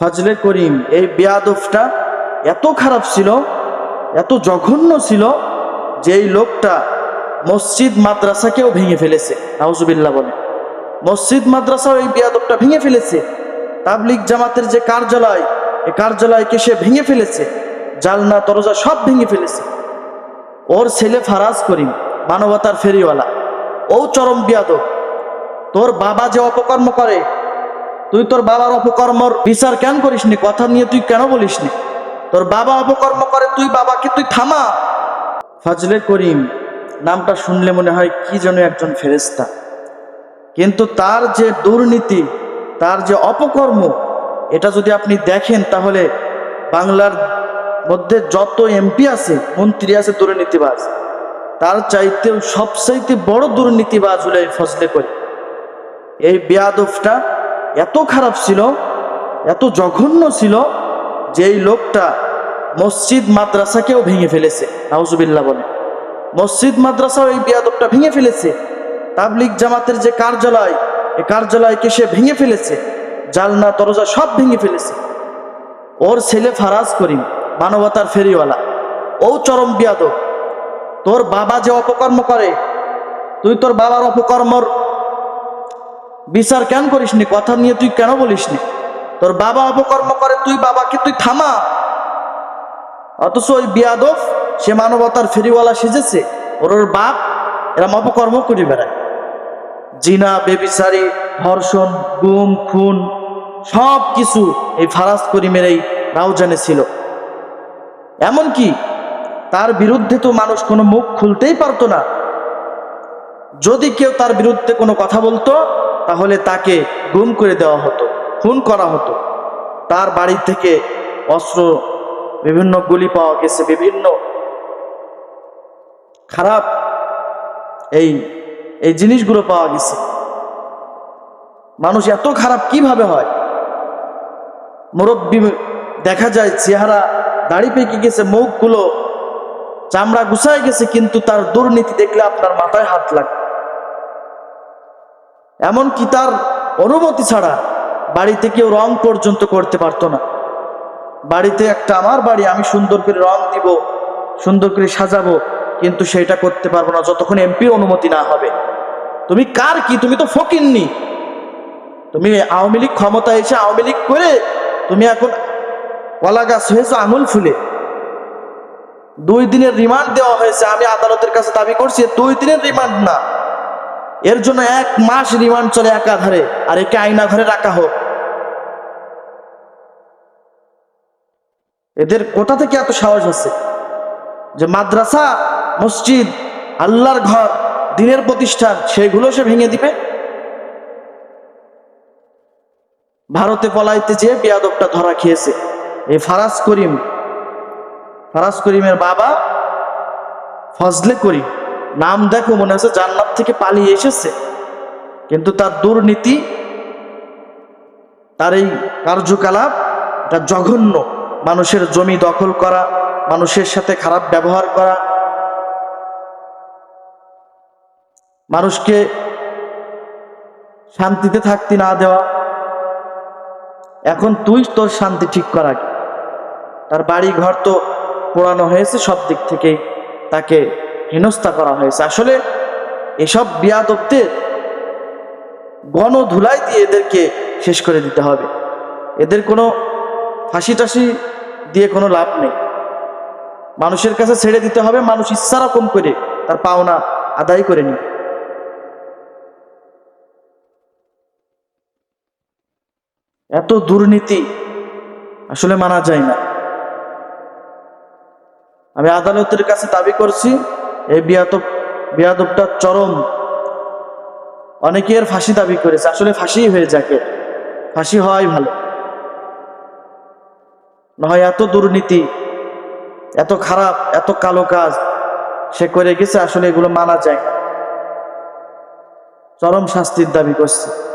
ফজলে করিম, এই বেয়াদফটা এত খারাপ ছিল, এত জঘন্য ছিল, যে এই লোকটা মসজিদ মাদ্রাসাকেও ভেঙে ফেলেছে। নাউজুবিল্লাহ বলে। মসজিদ মাদ্রাসাও এই বেয়াদবটা ভেঙে ফেলেছে। তাবলিক জামাতের যে কার্যালয়, এই কার্যালয়কে সে ভেঙে ফেলেছে। জালনা, দরজা সব ভেঙে ফেলেছে। ওর ছেলে ফারাজ করিম, মানবতার ফেরিওয়ালা। ও চরম বিয়াদব। তোর বাবা যে অপকর্ম করে তুই তোর বাবার অপকর্মর বিচার কেন করিসনি? কথা নিয়ে তুই কেন বলিসনি? তোর বাবা অপকর্ম করে, তুই বাবাকে তুই থামা। ফজলে করিম, নামটা শুনলে মনে হয় কি যেন একজন ফেরেস্তা কিন্তু তার যে দুর্নীতি, তার যে অপকর্ম, এটা যদি আপনি দেখেন তাহলে বাংলার মধ্যে যত এমপি আছে, মন্ত্রী আছে, দুর্নীতিবাজ, তার চাইতেও সবচাইতে বড় দুর্নীতিবাজ হলো এই ফজলে করি এই বেয়াদফটা এত খারাপ ছিল, এত জঘন্য ছিল যে এই লোকটা মসজিদ মাদ্রাসাকেও ভেঙে ফেলেছে। নাউজুবিল্লাহ বলে মসজিদ মাদ্রাসাও এই বেয়াদবটা ভেঙে ফেলেছে। তাবলিক জামাতের যে কার্যালয়, এই কার্যালয়কে সে ভেঙে ফেলেছে। জালনা, দরজা সব ভেঙে ফেলেছে। ওর ছেলে ফারাজ করিম, মানবতার ফেরিওয়ালা। ও চরম বিয়াদব। তোর বাবা যে অপকর্ম করে, তুই তোর বাবার অপকর্মর বিচার কেন করিসনি? কথা নিয়ে তুই কেন বলিসনি? তোর বাবা অপকর্ম করে, তুই বাবাকে তুই থামা। অথচ ওই বিয়াদব, সে মানবতার ফেরিওয়ালা সেজেছে। ওর ওর বাপ এরম অপকর্ম করে বেড়ায়। জিনা বেবিসারি ধর্ষণ, গুম, খুন সব কিছু এই ফারাজ করিমের এই রাউজানে ছিল। এমনকি তার বিরুদ্ধে তো মানুষ কোনো মুখ খুলতেই পারতো না। যদি কেউ তার বিরুদ্ধে কোনো কথা বলতো, তাহলে তাকে গুম করে দেওয়া হতো, খুন করা হতো। তার বাড়ি থেকে অস্ত্র, বিভিন্ন গুলি পাওয়া গেছে, বিভিন্ন খারাপ এই এই জিনিসগুলো পাওয়া গেছে। মানুষ এত খারাপ কীভাবে হয়? মুরব্বী দেখা যায়, চেহারা, দাড়ি পেকে গেছে, মুখগুলো চামড়া গুছায় গেছে, কিন্তু তার দুর্নীতি দেখলে আপনার মাথায় হাত লাগে এমনকি তার অনুমতি ছাড়া বাড়িতে কেউ রং পর্যন্ত করতে পারতো না। বাড়িতে একটা আমার বাড়ি, আমি সুন্দর করে রং দিব, সুন্দর করে সাজাবো, কিন্তু সেটা করতে পারব না যতক্ষণ এমপির অনুমতি না হবে। তুমি কার কি? তুমি তো ফকিননি। তুমি আওয়ামী লীগ ক্ষমতা এসে আওয়ামী লীগ করে তুমি এখন কলা গাছ হয়েছে আঙুল ফুলে। দুই দিনের রিমান্ড দেওয়া হয়েছে, আমি আদালতের কাছে দাবি করছি, দুই দিনের রিমান্ড না। এর জন্য এক মাস রিমান্ড চলে একাধারে আর একে আইনা ঘরে রাখা হোক। এদের কোথা থেকে এত সাহস আছে? যে মাদ্রাসা, মসজিদ, আল্লাহর ঘর, দিনের প্রতিষ্ঠান, সেগুলো সে ভেঙে দিবে? ভারতে পলাইতে যেয়ে বিয়াদবটা ধরা খেয়েছে, এই ফারাজ করিম, ফারাজ করিমের বাবা ফজলে করিম। নাম দেখো মনে হচ্ছে জান্নাত থেকে পালিয়ে এসেছে। কিন্তু তার দুর্নীতি, তার এই কার্যকলাপ, এটা জঘন্য। মানুষের জমি দখল করা, মানুষের সাথে খারাপ ব্যবহার করা। মানুষকে শান্তিতে থাকতে না দেওয়া। এখন তুই তোর শান্তি ঠিক করা। তার বাড়ি ঘর তো পোড়ানো হয়েছে সব দিক থেকেই। তাকে হেনস্থা করা হয়েছে। আসলে এসব বিয়াদবদের গণধুলাই দিয়ে এদেরকে শেষ করে দিতে হবে। এদের কোনো ফাঁসি টাসি দিয়ে কোনো লাভ নেই। মানুষের কাছে ছেড়ে দিতে হবে, মানুষ ইচ্ছা রকম করে তার পাওনা আদায় করে নিবে। এত দুর্নীতি আসলে মানা যায় না। আমি আদালতের কাছে দাবি করছি এই বিয়াদব, বিয়াদবটা চরম। অনেকের ফাঁসি দাবি করেছে। আসলে ফাঁসি হয়ে যাকে। ফাঁসি হওয়াই ভালো। নয় এত দুর্নীতি, এত খারাপ, এত কালো কাজ সে করে গেছে, আসলে এগুলো মানা যায় চরম শাস্তির দাবি করছে।